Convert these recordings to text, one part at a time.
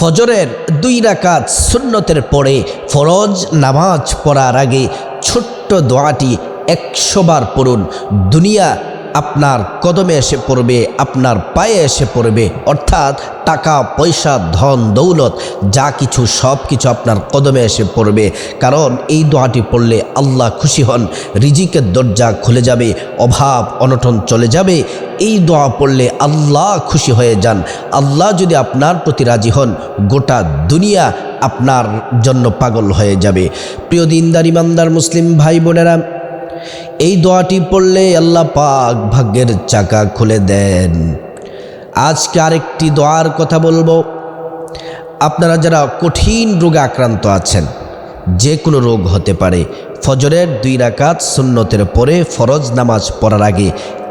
ফজরের দুই রাকাত সুন্নতের পরে ফরজ নামাজ পড়ার আগে ছোট্ট দোয়াটি একশোবার পড়ুন। দুনিয়া আপনার কদমে এসে পড়বে, আপনার পায়ে এসে পড়বে। অর্থাৎ টাকা, পয়সা, ধন, দৌলত, যা কিছু, সব কিছু আপনার কদমে এসে পড়বে। কারণ এই দোয়াটি পড়লে আল্লাহ খুশি হন, রিজিকের দরজা খুলে যাবে, অভাব, অনটন চলে যাবে। এই দোয়া পড়লে আল্লাহ খুশি হয়ে যান। আল্লাহ যদি আপনার প্রতি রাজি হন, গোটা দুনিয়া আপনার জন্য পাগল হয়ে যাবে। প্রিয় দিনদার, ইমানদার, মুসলিম ভাই বোনেরা এই দোয়াটি পড়লে আল্লাহ পাক ভাগ্যের চাকা খুলে দেন। আজকে আরেকটি দোয়ার কথা বলব। আপনারা যারা কঠিন রোগে আক্রান্ত আছেন, যে কোনো রোগ হতে পারে। ফজরের দুই রাকাত সুন্নতের পরে ফরজ নামাজ পড়ার আগে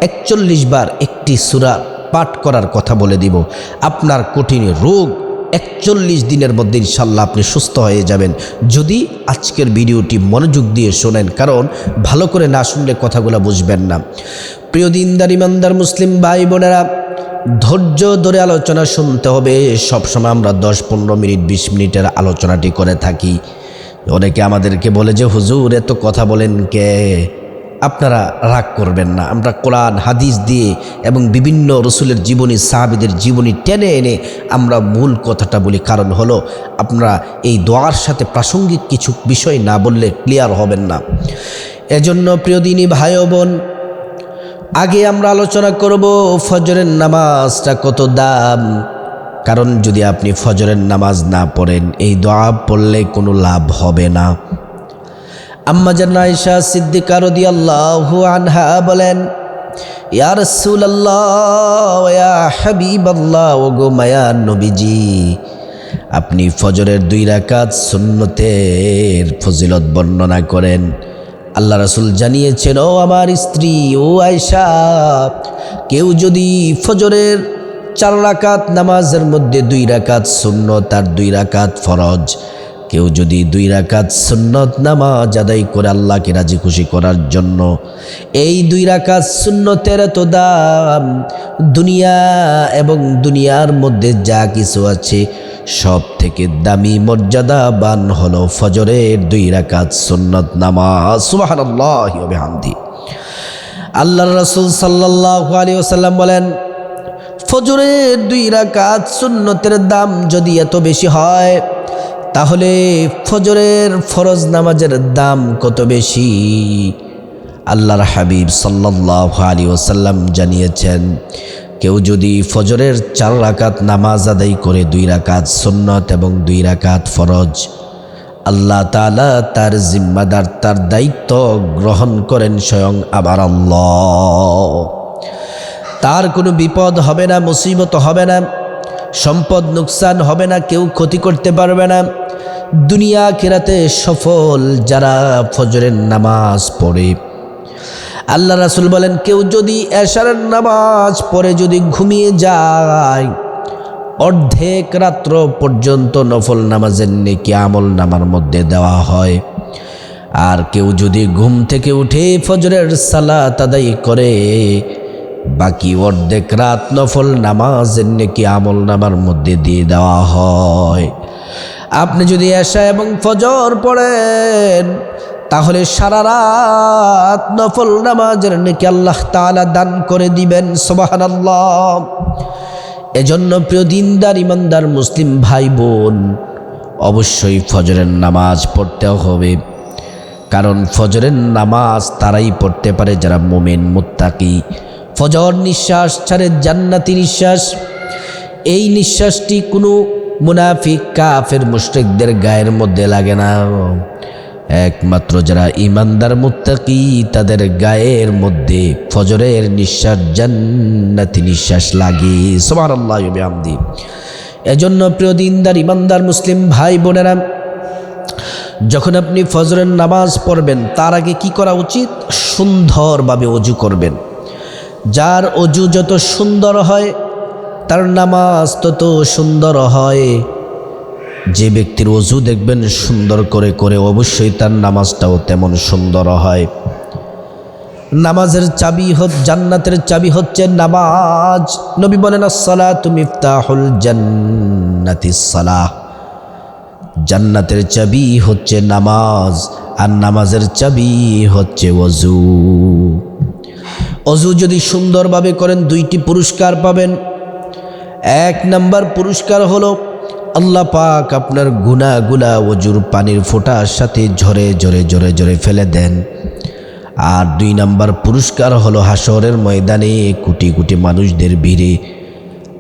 একচল্লিশ বার একটি সুরা পাঠ করার কথা বলে দিব। আপনার কঠিন রোগ একচল্লিশ দিনের মধ্যে ইনশাল্লাহ আপনি সুস্থ হয়ে যাবেন। যদি আজকের ভিডিওটি মনোযোগ দিয়ে শোনেন, কারণ ভালো করে না শুনলে কথাগুলো বুঝবেন না। প্রিয় দিনদার, ইমানদার মুসলিম ভাই বোনেরা, ধৈর্য ধরে আলোচনা শুনতে হবে। সবসময় আমরা দশ, পনেরো মিনিট, বিশ মিনিটের আলোচনাটি করে থাকি। অনেকে আমাদেরকে বলে যে, হুজুর, এত কথা বলেন কে? আপনারা রাগ করবেন না। আমরা কোরআন, হাদিস দিয়ে এবং বিভিন্ন রসুলের জীবনী, সাহাবিদের জীবনী টেনে এনে আমরা মূল কথাটা বলি, কারণ হলো আপনারা এই দোয়ার সাথে প্রাসঙ্গিক কিছু বিষয় না বললে ক্লিয়ার হবেন না। এজন্য প্রিয় দিনী ভাই বোন, আগে আমরা আলোচনা করব ফজরের নামাজটা কত দাম? কারণ যদি আপনি ফজরের নামাজ না পড়েন, এই দোয়া পড়লে কোনো লাভ হবে না। আম্মা জান্নাইশা সিদ্দিকা রদিয়াল্লাহু আনহা বলেন, ইয়া রাসূলুল্লাহ, ইয়া হাবিবাল্লাহ ও গো মায়া নবীজি, আপনি ফজরের দুই রাকাত সুন্নতের ফজিলত বর্ণনা করেন। আল্লাহ রাসূল জানিয়েছেন, ও আমার স্ত্রী, ও আয়সা কেউ যদি ফজরের চার রাকাত নামাজের মধ্যে দুই রাকাত সুন্নত আর দুই রাকাত ফরজ। কেউ যদি দুই রাকাত সুন্নত নামাজ আদায় করে আল্লাহকে রাজি খুশি করার জন্য এই দুই রাকাত সুন্নতের তো দাম, দুনিয়া এবং দুনিয়ার মধ্যে যা কিছু আছে সব থেকে দামি মর্যাদাবান হলো ফজরের দুই রাকাত সুন্নত নামাজ। বিহামদি। আল্লাহর রাসূল সাল্লাল্লাহু আলাইহি বলেন, ফজরের দুই রাকাত সুন্নতের দাম যদি এত বেশি হয় তাহলে ফজরের ফরজ নামাজের দাম কত বেশি? আল্লাহর হাবিব সাল্লাহ আলী ওসাল্লাম জানিয়েছেন, কেউ যদি ফজরের চার রাকাত নামাজ আদায় করে দুই রাকাত সুন্নত এবং দুই রাকাত ফরজ, আল্লাহ তালা তার জিম্মাদার তার দায়িত্ব গ্রহণ করেন স্বয়ং আবার আল্লাহ। তার কোনো বিপদ হবে না, মুসিবত হবে না। সম্পদ নুকসান হবে না, কেউ ক্ষতি করতে পারবে না। দুনিয়া কেরাতে সফল যারা ফজরের নামাজ পড়ে। আল্লাহ রাসুল বলেন, কেউ যদি এশারের নামাজ পড়ে, যদি ঘুমিয়ে যায়, অর্ধেক রাত্র পর্যন্ত নফল নামাজের নেকি আমল নামার মধ্যে দেওয়া হয়। আর কেউ যদি ঘুম থেকে উঠে ফজরের সালাত আদায় করে বাকি অর্ধেক রাত নফল নামাজের নাকি আমল নামার মধ্যে দিয়ে দেওয়া হয়। আপনি যদি এসা এবং ফজর পড়েন, তাহলে সারা রাত নফল নামাজের নাকি আল্লাহ তাআলা দান করে দিবেন সোবাহান আল্লাহ এজন্য প্রিয় দিনদার, ইমানদার মুসলিম ভাই বোন অবশ্যই ফজরের নামাজ পড়তে হবে। কারণ ফজরের নামাজ তারাই পড়তে পারে যারা মোমেন, মুত্তাকি। ফজর নিঃশ্বাস ছাড়ে জান্নাতি নিঃশ্বাস। এই নিঃশ্বাসটি কোনো মুনাফিক, কাফের, মুশরিকদের গায়ের মধ্যে লাগে না। একমাত্র যারা ইমানদার মুত্তাকি, তাদের গায়ের মধ্যে ফজরের নিঃশ্বাস, জান্নাতি নিঃশ্বাস লাগে। সবার আল্লাহ আমদি এজন্য প্রিয় দিনদার ইমানদার মুসলিম ভাই বোনেরা, যখন আপনি ফজরের নামাজ পড়বেন, তার আগে কি করা উচিত? সুন্দরভাবে অজু করবেন। যার অজু যত সুন্দর হয়, তার নামাজ তত সুন্দর হয়। যে ব্যক্তির অজু দেখবেন সুন্দর করে করে, অবশ্যই তার নামাজটাও তেমন সুন্দর হয়। নামাজের চাবি হত, জান্নাতের চাবি হচ্ছে নামাজ। নবী বলেন সালা তুমি ইফতাহুল জান্নাতি সালাহ। জান্নাতের চাবি হচ্ছে নামাজ, আর নামাজের চাবি হচ্ছে অজু। অজু যদি সুন্দরভাবে করেন, দুইটি পুরস্কার পাবেন। এক নাম্বার পুরস্কার হলো, আল্লাহ পাক আপনার গুনাগুলা অজুর পানির ফোঁটার সাথে ঝরে ঝরে ঝরে ঝরে ফেলে দেন। আর দুই নাম্বার পুরস্কার হলো হাসরের ময়দানে কোটি কোটি মানুষদের ভিড়ে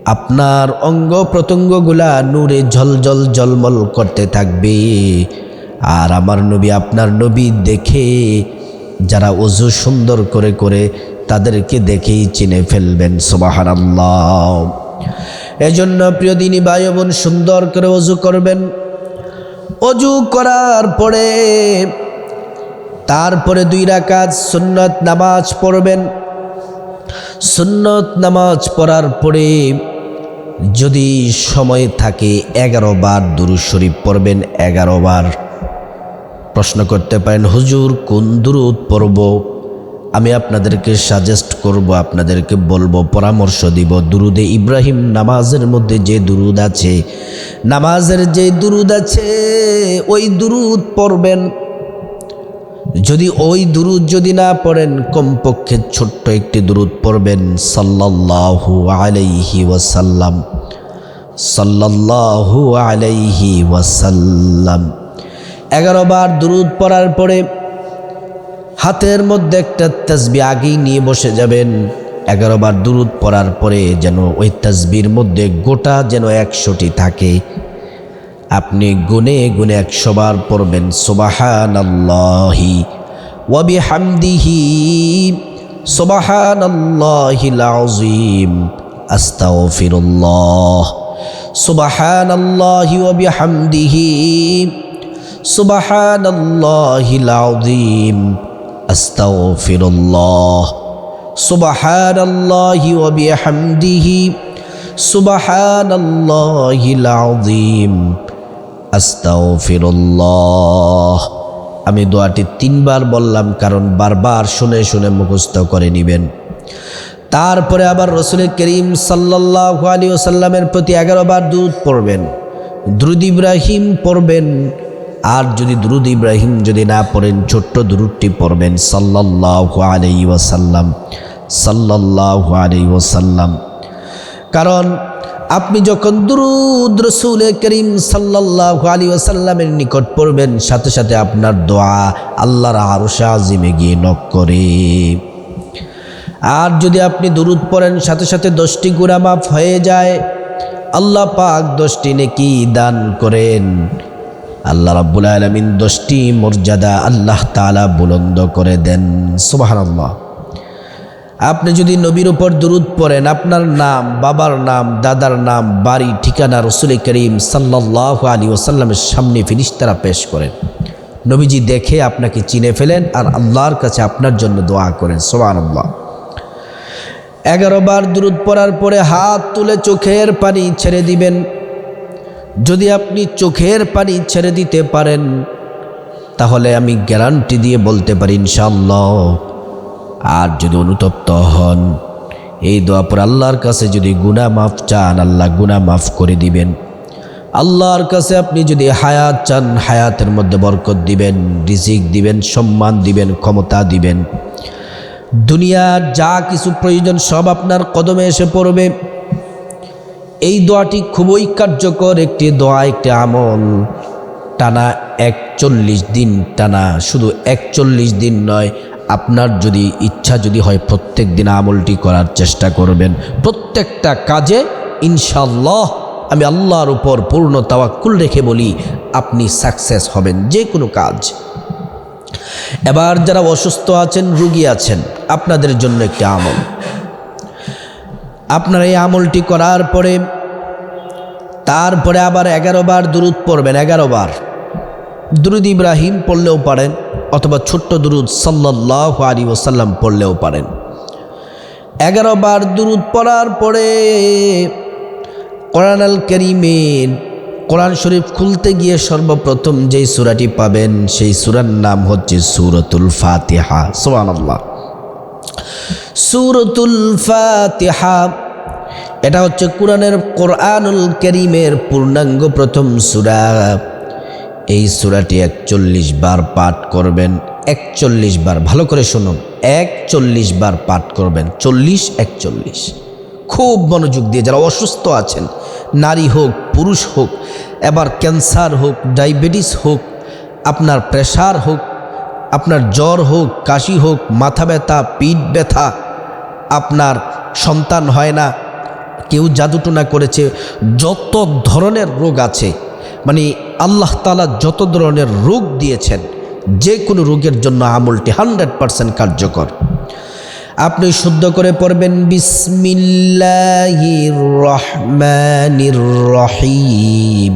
আপনার অঙ্গ প্রত্যঙ্গগুলা নূরে ঝলঝল জলমল করতে থাকবে। আর আমার নবী, আপনার নবী দেখে যারা অজু সুন্দর করে করে তাদেরকে দেখেই চিনে ফেলবেন সোবাহান এজন্য প্রিয় দিনী ভাই বোন সুন্দর করে অজু করবেন। অজু করার পরে, তারপরে দুই রাকাত সুন্নত নামাজ পড়বেন। সুন্নত নামাজ পড়ার পরে যদি সময় থাকে, এগারো বার দুরু শরীফ পড়বেন, এগারো বার। প্রশ্ন করতে পারেন, হুজুর কোন দুরুদ পড়ব? আমি আপনাদেরকে সাজেস্ট করব, আপনাদেরকে বলব, পরামর্শ দিব। দুরুদে ইব্রাহিম নামাজের মধ্যে যে দুরুদ আছে, নামাজের যে দুরুদ আছে, ওই দুরুদ পড়বেন। যদি ওই দুরুদ যদি না পড়েন, কমপক্ষে ছোট্ট একটি দুরুদ পড়বেন। সাল্লাল্লাহু আলাইহি ওয়াসাল্লাম। সাল্লাল্লাহু আলাইহি ওয়াসাল্লাম। এগারো বার দুরুদ পড়ার পরে হাতের মধ্যে একটা তসবি আগেই নিয়ে বসে যাবেন। এগারো বার দুরুদ পড়ার পরে যেন ওই তসবির মধ্যে গোটা যেন একশোটি থাকে। আপনি গুনে গুনে একশো বার পড়বেন সুবাহান আল্লাহি ওয়াবি হামদিহি সুবাহান আল্লাহিল আজিম আস্তাগফিরুল্লাহ সুবাহান আল্লাহি ওয়াবি হামদিহি সুবাহান আল্লাহিল আজিম আস্তাগফিরুল্লাহ। সুবাহান আল্লাহি ওয়াবি হামদিহি সুবাহান আল্লাহিল আজিম আস্তাগফিরুল্লাহ। আমি দোয়াটি তিনবার বললাম, কারণ বারবার শুনে শুনে মুখস্থ করে নেবেন। তারপরে আবার রসুল করিম সাল্লাহ আলী ওসাল্লামের প্রতি এগারো বার দুধ পড়বেন, দ্রুদ ইব্রাহিম পড়বেন আর যদি দুরুদ ইব্রাহিম যদি না পড়েন, ছোট্ট দ্রুদটি পড়বেন। সাল্লাহ আলাই ওয়াসাল্লাম সাল্লাহ আলাই ওসাল্লাম কারণ আপনি যখন দুরুদ রসুল করিম সাল্লাহ আলী ওসাল্লামের নিকট পড়বেন, সাথে সাথে আপনার দোয়া আল্লাহর আরশা আজিমে গিয়ে নক করে। আর যদি আপনি দুরুদ পড়েন, সাথে সাথে দশটি গুণা মাফ হয়ে যায়। আল্লাহ পাক দশটি নেকি দান করেন। আল্লাহ রাব্বুল আলমিন দশটি মর্যাদা আল্লাহ তালা বুলন্দ করে দেন। সুবাহ আপনি যদি নবীর উপর দুরুদ পড়েন, আপনার নাম, বাবার নাম, দাদার নাম, বাড়ি, ঠিকানা রসুল করিম সাল্লাহ আলী ওসাল্লামের সামনে ফিরিস তারা পেশ করেন। নবীজি দেখে আপনাকে চিনে ফেলেন আর আল্লাহর কাছে আপনার জন্য দোয়া করেন। আল্লাহ এগারো বার দুরুদ পড়ার পরে হাত তুলে চোখের পানি ছেড়ে দিবেন। যদি আপনি চোখের পানি ছেড়ে দিতে পারেন, তাহলে আমি গ্যারান্টি দিয়ে বলতে পারি ইনশাল্লাহ আর যদি অনুতপ্ত হন, এই দোয়া পর আল্লাহর কাছে যদি গুণা মাফ চান, আল্লাহ গুণা মাফ করে দিবেন। আল্লাহর কাছে আপনি যদি হায়াত চান, হায়াতের মধ্যে বরকত দিবেন, রিজিক দিবেন, সম্মান দিবেন, ক্ষমতা দিবেন। দুনিয়ার যা কিছু প্রয়োজন সব আপনার কদমে এসে পড়বে। এই দোয়াটি খুবই কার্যকর একটি দোয়া, একটি আমল। টানা একচল্লিশ দিন, টানা শুধু একচল্লিশ দিন নয়, আপনার যদি ইচ্ছা যদি হয় প্রত্যেক দিন আমলটি করার চেষ্টা করবেন। প্রত্যেকটা কাজে ইনশাল্লাহ আমি আল্লাহর উপর পূর্ণ তাওয়াক্কুল রেখে বলি, আপনি সাকসেস হবেন যে কোনো কাজ। এবার যারা অসুস্থ আছেন, রুগী আছেন, আপনাদের জন্য একটি আমল। আপনারা এই আমলটি করার পরে, তারপরে আবার এগারো বার দুরুদ পড়বেন, এগারো বার। দুরুদ ইব্রাহিম পড়লেও পারেন, অথবা ছোট্ট দুরুদ সাল্লাহ আলী ওসাল্লাম পড়লেও পারেন। এগারো বার দুরুদ পড়ার পরে কোরআন আল করিমের কোরআন শরীফ খুলতে গিয়ে সর্বপ্রথম যেই সুরাটি পাবেন, সেই সুরার নাম হচ্ছে সুরতুল ফাতিহা। সোহান আল্লাহ সুরতুল ফাতিহা। এটা হচ্ছে কোরআনের কোরআনুল করিমের পূর্ণাঙ্গ প্রথম সুরা। এই সূরাটি একচল্লিশ বার পাঠ করবেন, একচল্লিশ বার। ভালো করে শুনুন, একচল্লিশ বার পাঠ করবেন, চল্লিশ, একচল্লিশ। খুব মনোযোগ দিয়ে যারা অসুস্থ আছেন, নারী হোক, পুরুষ হোক, এবার ক্যান্সার হোক, ডায়াবেটিস হোক, আপনার প্রেশার হোক আপনার জ্বর হোক, কাশি হোক, মাথা ব্যথা, পিঠ ব্যথা, আপনার সন্তান হয় না, কেউ জাদুটনা করেছে, যত ধরনের রোগ আছে মানে আল্লাহ তালা যত ধরনের রোগ দিয়েছেন, যে কোনো রোগের জন্য আমলটি হান্ড্রেড পারসেন্ট কার্যকর। আপনি শুদ্ধ করে পড়বেন, বিসমিল্লাহির রহমানির রহিম।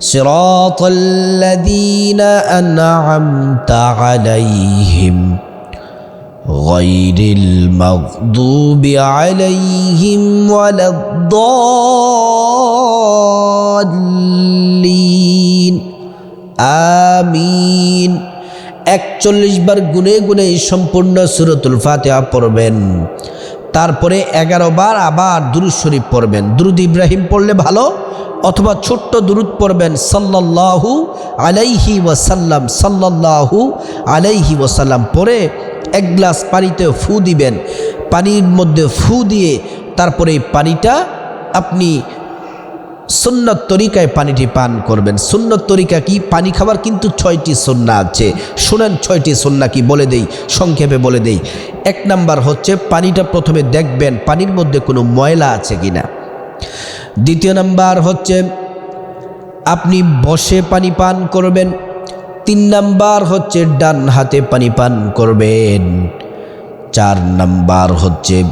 صراط الذين أنعمت عليهم غير المغضوب عليهم ولا الضالين আমিন একচল্লিশ বার গুনে গুনে এই সম্পূর্ণ সুরতুল ফাতিহা পড়বেন তারপরে এগারো বার আবার দুরুদ শরীফ পড়বেন। দুরুদ ইব্রাহিম পড়লে ভালো, অথবা ছোট্ট দুরুদ পড়বেন, সাল্লাল্লাহু আলাইহি ওয়াসাল্লাম, সাল্লাল্লাহু আলাইহি ওয়াসাল্লাম পরে এক গ্লাস পানিতে ফু দিবেন। পানির মধ্যে ফু দিয়ে তারপরে এই পানিটা আপনি সুন্নত তরিকায় পানিটি পান করবেন। সুন্নত তরিকা কি? পানি খাবার কিন্তু ছয়টি সন্না আছে। শুনেন ছয়টি সন্না কি? বলে দেই, সংক্ষেপে বলে দেই। এক নাম্বার হচ্ছে পানিটা প্রথমে দেখবেন, পানির মধ্যে কোনো ময়লা আছে কি না দ্বিতীয় নাম্বার হচ্ছে আপনি বসে পানি পান করবেন। তিন নাম্বার হচ্ছে ডান হাতে পানি পান করবেন। চার নাম্বার হচ্ছে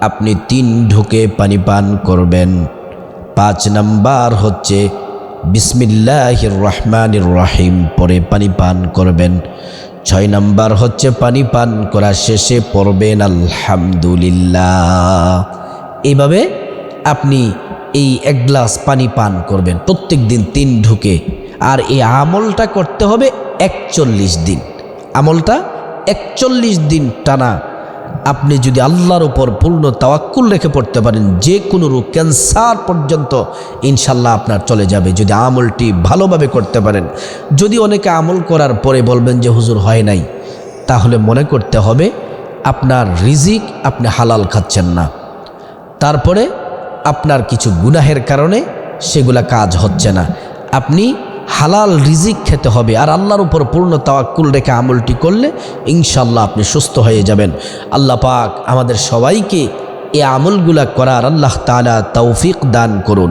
আপনি তিন ঢুকে পানি পান করবেন। পাঁচ নাম্বার হচ্ছে, বিসমিল্লাহির রহমানির রহিম, পরে পানি পান করবেন। ছয় নাম্বার হচ্ছে, পানি পান করা শেষে পড়বেন, আলহামদুলিল্লাহ। এইভাবে আপনি এই এক গ্লাস পানি পান করবেন, প্রত্যেক দিন তিন ঢুকে। আর এই আমলটা করতে হবে একচল্লিশ দিন। আমলটা একচল্লিশ দিন টানা আপনি যদি আল্লাহর উপর পূর্ণ তাওয়াক্কুল রেখে পড়তে পারেন, যে কোনো রোগ, ক্যান্সার পর্যন্ত ইনশাল্লাহ আপনার চলে যাবে, যদি আমলটি ভালোভাবে করতে পারেন। যদি অনেকে আমল করার পরে বলবেন যে, হুজুর, হয় নাই। তাহলে মনে করতে হবে, আপনার রিজিক আপনি হালাল খাচ্ছেন না। তারপরে আপনার কিছু গুনাহের কারণে সেগুলা কাজ হচ্ছে না। আপনি হালাল রিজিক খেতে হবে আর আল্লাহর উপর পূর্ণ তাওয়াক্কুল রেখে আমলটি করলে ইনশাল্লাহ আপনি সুস্থ হয়ে যাবেন। আল্লাহ পাক আমাদের সবাইকে এ আমলগুলা করার আল্লাহ তালা তৌফিক দান করুন।